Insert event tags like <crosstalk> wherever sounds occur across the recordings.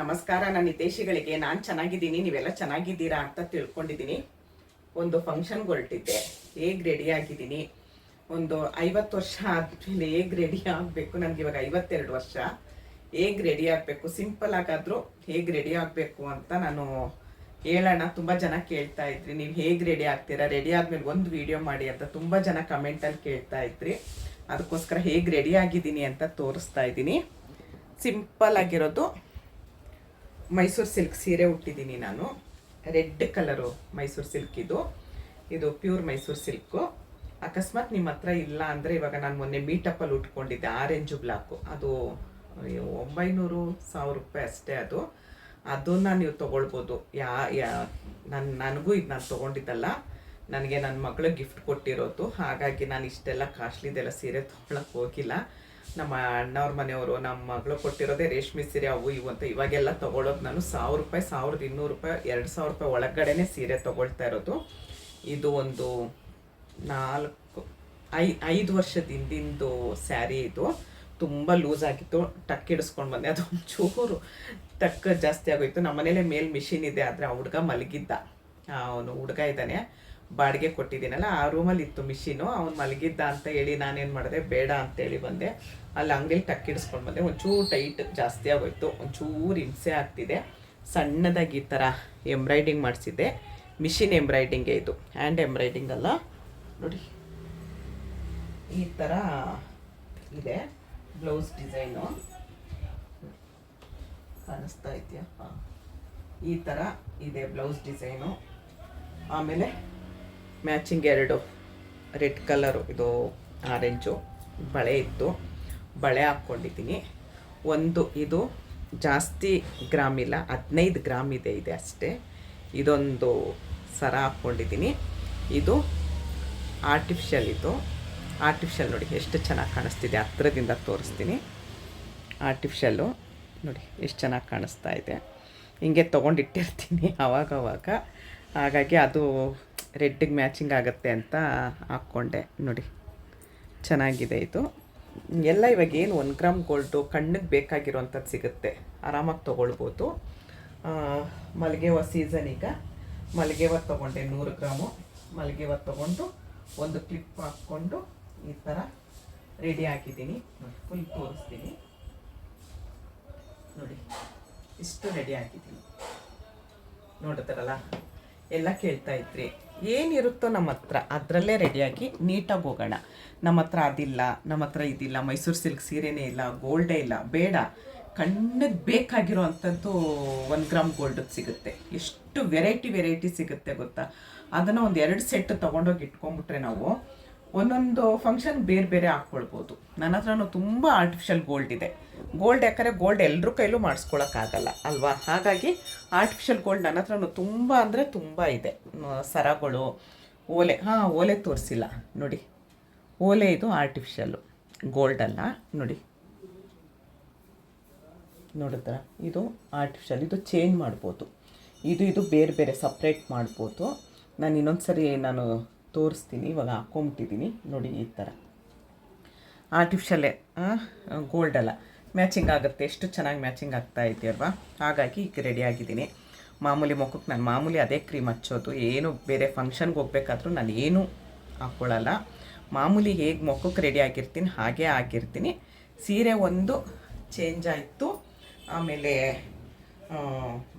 ನಮಸ್ಕಾರ, ನನ್ನ ಹಿತೇಶಿಗಳಿಗೆ ನಾನು ಚೆನ್ನಾಗಿದ್ದೀನಿ, ನೀವೆಲ್ಲ ಚೆನ್ನಾಗಿದ್ದೀರಾ ಅಂತ ತಿಳ್ಕೊಂಡಿದ್ದೀನಿ. ಒಂದು ಫಂಕ್ಷನ್ಗೆ ಹೊರಟಿದ್ದೆ. ಹೇಗೆ ರೆಡಿ ಆಗಿದ್ದೀನಿ? ಒಂದು ಐವತ್ತು ವರ್ಷ ಆದ್ಮೇಲೆ ಹೇಗೆ ರೆಡಿ ಆಗಬೇಕು? ನನಗೆ ಇವಾಗ ಐವತ್ತೆರಡು ವರ್ಷ. ಹೇಗೆ ರೆಡಿ ಆಗಬೇಕು? ಸಿಂಪಲ್ ಆಗಾದರೂ ಹೇಗೆ ರೆಡಿ ಆಗಬೇಕು ಅಂತ ನಾನು ಹೇಳೋಣ. ತುಂಬ ಜನ ಕೇಳ್ತಾ ಇದ್ರಿ. ನೀವು ಹೇಗೆ ರೆಡಿ ಆಗ್ತೀರಾ? ರೆಡಿ ಆದ್ಮೇಲೆ ಒಂದು ವಿಡಿಯೋ ಮಾಡಿ ಅಂತ ತುಂಬ ಜನ ಕಮೆಂಟಲ್ಲಿ ಕೇಳ್ತಾ ಇದ್ರಿ. ಅದಕ್ಕೋಸ್ಕರ ಹೇಗೆ ರೆಡಿ ಆಗಿದ್ದೀನಿ ಅಂತ ತೋರಿಸ್ತಾ ಇದ್ದೀನಿ. ಸಿಂಪಲ್ ಆಗಿರೋದು. ಮೈಸೂರು ಸಿಲ್ಕ್ ಸೀರೆ ಉಟ್ಟಿದ್ದೀನಿ ನಾನು. ರೆಡ್ ಕಲರು ಮೈಸೂರು ಸಿಲ್ಕ್ ಇದು. ಇದು ಪ್ಯೂರ್ ಮೈಸೂರು ಸಿಲ್ಕು. ಅಕಸ್ಮಾತ್ ನಿಮ್ಮ ಹತ್ರ ಇಲ್ಲ ಅಂದರೆ ಇವಾಗ ನಾನು ಮೊನ್ನೆ ಮೀಟಪ್ಪಲ್ಲಿ ಉಟ್ಕೊಂಡಿದ್ದೆ, ಆರೆಂಜು ಬ್ಲಾಕು ಅದು ಒಂಬೈನೂರು ಸಾವಿರ ರೂಪಾಯಿ ಅಷ್ಟೇ ಅದು. ಅದನ್ನು ನೀವು ತೊಗೊಳ್ಬೋದು. ಯಾ ಯಾ ನನ್ನ ನನಗೂ ಇದು ನಾನು ತೊಗೊಂಡಿದ್ದಲ್ಲ. ನನಗೆ ನನ್ನ ಮಗಳು ಗಿಫ್ಟ್ ಕೊಟ್ಟಿರೋದು. ಹಾಗಾಗಿ ನಾನು ಇಷ್ಟೆಲ್ಲ ಕಾಸ್ಟ್ಲಿದೆಲ್ಲ ಸೀರೆ ತೊಗೊಳಕ್ಕೆ ಹೋಗಿಲ್ಲ. ನಮ್ಮ ಅಣ್ಣವ್ರ ಮನೆಯವರು, ನಮ್ಮ ಮಗಳು ಕೊಟ್ಟಿರೋದೇ ರೇಷ್ಮೆ ಸೀರೆ, ಅವು ಇವು ಅಂತ ಇವಾಗೆಲ್ಲ ತೊಗೊಳೋದು. ನಾನು ಸಾವಿರ ರೂಪಾಯಿ, ಸಾವಿರದ ಇನ್ನೂರು ರೂಪಾಯಿ, ಎರಡು ಸಾವಿರ ರೂಪಾಯಿ ಒಳಗಡೆನೆ ಸೀರೆ ತೊಗೊಳ್ತಾ ಇರೋದು. ಇದು ಒಂದು ನಾಲ್ಕು, ಐ, ಐದು ವರ್ಷದ ಹಿಂದಿಂದು ಸ್ಯಾರಿ ಇದು. ತುಂಬ ಲೂಸ್ ಆಗಿತ್ತು. ಟಕ್ ಹಿಡಿಸ್ಕೊಂಡು ಬಂದೆ. ಅದು ಒಂಚೂರು ಟಕ್ ಜಾಸ್ತಿ ಆಗೋಯ್ತು. ನಮ್ಮ ಮನೇಲೆ ಮೇಲೆ ಮಿಷಿನ್ ಇದೆ, ಆದರೆ ಆ ಹುಡುಗ ಮಲಗಿದ್ದ. ಅವನು ಹುಡುಗ ಇದ್ದಾನೆ. ಬಾಡಿಗೆ ಕೊಟ್ಟಿದ್ದೀನಲ್ಲ, ಆ ರೂಮಲ್ಲಿ ಇತ್ತು ಮಿಷಿನು, ಅವ್ನು ಮಲಗಿದ್ದ ಅಂತ ಹೇಳಿ ನಾನೇನು ಮಾಡಿದೆ, ಬೇಡ ಅಂತೇಳಿ ಬಂದೆ. ಅಲ್ಲಿ ಅಂಗಡಿಲಿ ಟಕ್ಕಿಡಿಸ್ಕೊಂಡು ಬಂದೆ. ಒಂಚೂರು ಟೈಟ್ ಜಾಸ್ತಿ ಆಗೋಯ್ತು, ಒಂಚೂರು ಹಿಂಸೆ ಆಗ್ತಿದೆ. ಸಣ್ಣದಾಗಿ ಈ ಥರ ಎಂಬ್ರಾಯ್ಡಿಂಗ್ ಮಾಡಿಸಿದ್ದೆ. ಮಿಷಿನ್ ಎಂಬ್ರಾಯ್ಡಿಂಗೇ ಇದು, ಹ್ಯಾಂಡ್ ಎಂಬ್ರಾಯ್ಡಿಂಗ್ ಅಲ್ಲ. ನೋಡಿ, ಈ ಥರ ಇದೆ, ಬ್ಲೌಸ್ ಡಿಸೈನು. ಕಾಣಿಸ್ತಾ ಇದೆಯಾ? ಈ ಥರ ಇದೆ ಬ್ಲೌಸ್ ಡಿಸೈನು. ಆಮೇಲೆ ಮ್ಯಾಚಿಂಗ್ ಎರಡು. ರೆಡ್ ಕಲರು, ಇದು ಆರೆಂಜು, ಬಳೆ ಇತ್ತು. ಬಳೆ ಹಾಕ್ಕೊಂಡಿದ್ದೀನಿ. ಒಂದು ಇದು ಜಾಸ್ತಿ ಗ್ರಾಮ್ ಇಲ್ಲ, ಹದಿನೈದು ಗ್ರಾಮ್ ಇದೆ ಇದೆ ಅಷ್ಟೇ. ಇದೊಂದು ಸರ ಹಾಕ್ಕೊಂಡಿದ್ದೀನಿ. ಇದು ಆರ್ಟಿಫಿಷಿಯಲ್ ಇದು. ಆರ್ಟಿಫಿಷಿಯಲ್ ನೋಡಿ, ಎಷ್ಟು ಚೆನ್ನಾಗಿ ಕಾಣಿಸ್ತಿದೆ, ಹತ್ರದಿಂದ ತೋರಿಸ್ತೀನಿ. ಆರ್ಟಿಫಿಷಿಯಲ್ಲು ನೋಡಿ, ಎಷ್ಟು ಚೆನ್ನಾಗಿ ಕಾಣಿಸ್ತಾ ಇದೆ. ಹಿಂಗೆ ತೊಗೊಂಡಿಟ್ಟಿರ್ತೀನಿ <laughs> ಅವಾಗವಾಗ. ಹಾಗಾಗಿ ಅದು ರೆಡ್ಡಿಗೆ ಮ್ಯಾಚಿಂಗ್ ಆಗುತ್ತೆ ಅಂತ ಹಾಕ್ಕೊಂಡೆ. ನೋಡಿ, ಚೆನ್ನಾಗಿದೆ ಇದು. ಎಲ್ಲ ಇವಾಗ ಏನು ಒನ್ ಗ್ರಾಮ್ ಗೋಲ್ಡು ಕಣ್ಣಿಗೆ ಬೇಕಾಗಿರುವಂಥದ್ದು ಸಿಗುತ್ತೆ. ಆರಾಮಾಗಿ ತೊಗೊಳ್ಬೋದು. ಮಲ್ಲಿಗೆ ಸೀಸನ್ ಈಗ. ಮಲ್ಲಿಗೆ ತೊಗೊಂಡೆ ನೂರು ಗ್ರಾಮು. ಮಲ್ಲಿಗೆ ತೊಗೊಂಡು ಒಂದು ಕ್ಲಿಪ್ ಹಾಕ್ಕೊಂಡು ಈ ಥರ ರೆಡಿ ಹಾಕಿದ್ದೀನಿ ಫುಲ್ ತೋರಿಸ್ತೀನಿ. ನೋಡಿ, ಇಷ್ಟು ರೆಡಿ ಆಗಿದ್ದೀನಿ. ನೋಡಿದ್ರಲ್ಲ ಎಲ್ಲ ಕೇಳ್ತಾ ಇದ್ರಿ. ಏನಿರುತ್ತೋ ನಮ್ಮ ಹತ್ರ, ಅದರಲ್ಲೇ ರೆಡಿಯಾಗಿ ನೀಟಾಗಿ ಹೋಗೋಣ. ನಮ್ಮ ಹತ್ರ ಅದಿಲ್ಲ, ನಮ್ಮ ಹತ್ರ ಇದಿಲ್ಲ, ಮೈಸೂರು ಸಿಲ್ಕ್ ಸೀರೆನೇ ಇಲ್ಲ ಗೋಲ್ಡೇ ಇಲ್ಲ, ಬೇಡ. ಕಣ್ಣಿಗೆ ಬೇಕಾಗಿರೋ ಅಂಥದ್ದು ಒಂದು ಗ್ರಾಮ್ ಗೋಲ್ಡದ್ದು ಸಿಗುತ್ತೆ. ಎಷ್ಟು ವೆರೈಟಿ ವೆರೈಟಿ ಸಿಗುತ್ತೆ ಗೊತ್ತಾ? ಅದನ್ನು ಒಂದು ಎರಡು ಸೆಟ್ ತೊಗೊಂಡೋಗಿ ಇಟ್ಕೊಂಡ್ಬಿಟ್ರೆ ನಾವು ಒಂದೊಂದು ಫಂಕ್ಷನ್ ಬೇರೆ ಬೇರೆ ಹಾಕ್ಕೊಳ್ಬೋದು. ನನ್ನ ಹತ್ರನೂ ತುಂಬ ಆರ್ಟಿಫಿಷಿಯಲ್ ಗೋಲ್ಡ್ ಇದೆ. ಗೋಲ್ಡ್ ಯಾಕಂದರೆ ಗೋಲ್ಡ್ ಎಲ್ಲರ ಕೈಲೂ ಮಾಡಿಸ್ಕೊಳಕ್ಕಾಗಲ್ಲ, ಅಲ್ವಾ? ಹಾಗಾಗಿ ಆರ್ಟಿಫಿಷಿಯಲ್ ಗೋಲ್ಡ್ ನನ್ನ ಹತ್ರನೂ ತುಂಬ ಅಂದರೆ ತುಂಬ ಇದೆ. ಸರಗಳು, ಓಲೆ, ಹಾಂ, ಓಲೆ ತೋರಿಸಿಲ್ಲ, ನೋಡಿ. ಓಲೆ ಇದು ಆರ್ಟಿಫಿಷಿಯಲ್ಲು ಗೋಲ್ಡ್ ಅಲ್ಲ, ನೋಡಿ. ನೋಡಿದ್ರ? ಇದು ಆರ್ಟಿಫಿಷಿಯಲ್ ಇದು ಚೇಂಜ್ ಮಾಡ್ಬೋದು. ಇದು ಇದು ಬೇರೆ ಬೇರೆ ಸಪ್ರೇಟ್ ಮಾಡ್ಬೋದು. ನಾನು ಇನ್ನೊಂದು ಸರಿ ನಾನು ತೋರಿಸ್ತೀನಿ, ಇವಾಗ ಹಾಕೊಂಬಿಟ್ಟಿದ್ದೀನಿ ನೋಡಿ ಈ ಥರ. ಆರ್ಟಿಫಿಷಿಯಲ್ಲೇ ಗೋಲ್ಡ್ ಅಲ್ಲ. ಮ್ಯಾಚಿಂಗ್ ಆಗುತ್ತೆ. ಎಷ್ಟು ಚೆನ್ನಾಗಿ ಮ್ಯಾಚಿಂಗ್ ಆಗ್ತಾ ಇದೆಯಲ್ವ? ಹಾಗಾಗಿ ಈಗ ರೆಡಿ ಆಗಿದ್ದೀನಿ. ಮಾಮೂಲಿ ಮುಖಕ್ಕೆ ನಾನು ಮಾಮೂಲಿ ಅದೇ ಕ್ರೀಮ್ ಹಚ್ಚೋದು. ಏನು ಬೇರೆ ಫಂಕ್ಷನ್ಗೆ ಹೋಗ್ಬೇಕಾದ್ರೂ ನಾನು ಏನೂ ಹಾಕ್ಕೊಳ್ಳಲ್ಲ ಮಾಮೂಲಿ ಹೇಗೆ ಮುಖಕ್ಕೆ ರೆಡಿ ಆಗಿರ್ತೀನಿ, ಹಾಗೇ ಆಗಿರ್ತೀನಿ. ಸೀರೆ ಒಂದು ಚೇಂಜ್ ಆಯಿತು. ಆಮೇಲೆ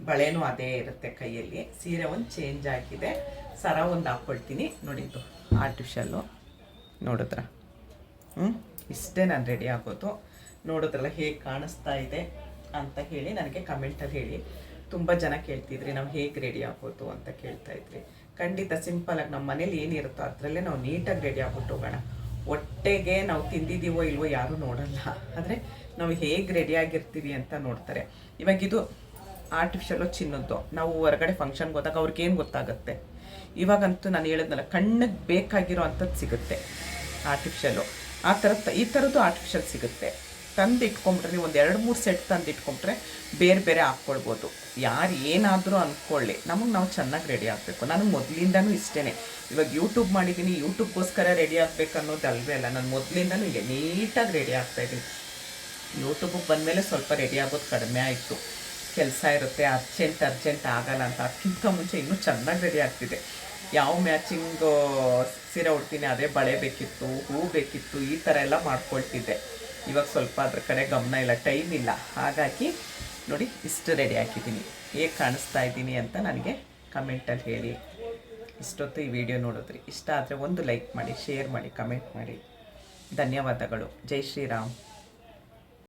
ಬಳೆನೂ ಅದೇ ಇರುತ್ತೆ ಕೈಯಲ್ಲಿ. ಸೀರೆ ಒಂದು ಚೇಂಜ್ ಆಗಿದೆ. ಸರ ಒಂದು ಹಾಕ್ಕೊಳ್ತೀನಿ ನೋಡಿದ್ದು ಆರ್ಟಿಫಿಷಲ್ಲು ನೋಡಿದ್ರ? ಹ್ಞೂ ಇಷ್ಟೇ ನಾನು ರೆಡಿ ಆಗೋದು. ನೋಡಿದ್ರಲ್ಲ ಹೇಗೆ ಕಾಣಿಸ್ತಾ ಇದೆ ಅಂತ ಹೇಳಿ ನನಗೆ ಕಮೆಂಟಲ್ಲಿ ಹೇಳಿ. ತುಂಬ ಜನ ಕೇಳ್ತಿದ್ರಿ, ನಾವು ಹೇಗೆ ರೆಡಿ ಆಗೋದು ಅಂತ ಕೇಳ್ತಾ ಇದ್ರಿ. ಖಂಡಿತ ಸಿಂಪಲಾಗಿ ನಮ್ಮ ಮನೇಲಿ ಏನಿರುತ್ತೋ ಅದರಲ್ಲೇ ನಾವು ನೀಟಾಗಿ ರೆಡಿ ಆಗ್ಬಿಟ್ಟು ಹೋಗೋಣ. ಹೊಟ್ಟೆಗೆ ನಾವು ತಿಂದಿದ್ದೀವೋ ಇಲ್ವೋ ಯಾರೂ ನೋಡಲ್ಲ. ಆದರೆ ನಾವು ಹೇಗೆ ರೆಡಿ ಆಗಿರ್ತೀವಿ ಅಂತ ನೋಡ್ತಾರೆ. ಇವಾಗಿದು ಇದು ಚಿನ್ನದ್ದು. ನಾವು ಹೊರಗಡೆ ಫಂಕ್ಷನ್ಗೆ ಹೋದಾಗ ಅವ್ರಿಗೇನು ಗೊತ್ತಾಗುತ್ತೆ? ಇವಾಗಂತೂ ನಾನು ಹೇಳಿದ್ನಲ್ಲ, ಕಣ್ಣಿಗೆ ಬೇಕಾಗಿರೋ ಅಂಥದ್ದು ಸಿಗುತ್ತೆ ಆರ್ಟಿಫಿಷಿಯಲು ಆ ಥರ ಈ ಥರದ್ದು ಆರ್ಟಿಫಿಷಿಯಲ್ ಸಿಗುತ್ತೆ. ತಂದು ಇಟ್ಕೊಂಬಿಟ್ರೆ ನೀವು ಒಂದು ಎರಡು ಮೂರು ಸೆಟ್ ತಂದು ಇಟ್ಕೊಂಬಿಟ್ರೆ ಬೇರೆ ಬೇರೆ ಹಾಕ್ಕೊಳ್ಬೋದು. ಯಾರು ಏನಾದರೂ ಅಂದ್ಕೊಳ್ಳಿ ನಮಗೆ ನಾವು ಚೆನ್ನಾಗಿ ರೆಡಿ ಆಗಬೇಕು. ನನಗೆ ಮೊದಲಿಂದನೂ ಇಷ್ಟೇ ಇವಾಗ ಯೂಟ್ಯೂಬ್ ಮಾಡಿದ್ದೀನಿ ಯೂಟ್ಯೂಬ್ಗೋಸ್ಕರ ರೆಡಿ ಆಗಬೇಕು ಅನ್ನೋದು ಅಲ್ವೇ ಅಲ್ಲ. ನಾನು ಮೊದಲಿಂದನೂ ಇದೆ ನೀಟಾಗಿ ರೆಡಿ ಆಗ್ತಾಯಿದ್ದೀನಿ ಯೂಟ್ಯೂಬಿಗೆ ಬಂದಮೇಲೆ ಸ್ವಲ್ಪ ರೆಡಿ ಆಗೋದು ಕಡಿಮೆ ಆಯಿತು. ಕೆಲಸ ಇರುತ್ತೆ ಅರ್ಜೆಂಟ್ ಅರ್ಜೆಂಟ್ ಆಗಲ್ಲ ಅಂತ. ಅದಕ್ಕಿಂತ ಮುಂಚೆ ಇನ್ನೂ ಚೆನ್ನಾಗಿ ರೆಡಿ ಆಗ್ತಿದೆ. ಯಾವ ಮ್ಯಾಚಿಂಗ್ ಸೀರೆ ಉಡ್ತೀನಿ, ಅದೇ ಬಳೆ ಬೇಕಿತ್ತು, ಹೂ ಬೇಕಿತ್ತು, ಈ ಥರ ಎಲ್ಲ ಮಾಡ್ಕೊಳ್ತಿದ್ದೆ. ಇವಾಗ ಸ್ವಲ್ಪ ಅದ್ರ ಕಡೆ ಗಮನ ಇಲ್ಲ ಟೈಮ್ ಇಲ್ಲ. ಹಾಗಾಗಿ ನೋಡಿ, ಇಷ್ಟು ರೆಡಿ ಹಾಕಿದ್ದೀನಿ ಹೇಗೆ ಕಾಣಿಸ್ತಾ ಇದ್ದೀನಿ ಅಂತ ನನಗೆ ಕಮೆಂಟಲ್ಲಿ ಹೇಳಿ. ಇಷ್ಟೊತ್ತು ಈ ವಿಡಿಯೋ ನೋಡಿದ್ರಿ ಇಷ್ಟ ಆದರೆ ಒಂದು ಲೈಕ್ ಮಾಡಿ ಶೇರ್ ಮಾಡಿ ಕಮೆಂಟ್ ಮಾಡಿ. ಧನ್ಯವಾದಗಳು. ಜೈ ಶ್ರೀರಾಮ್.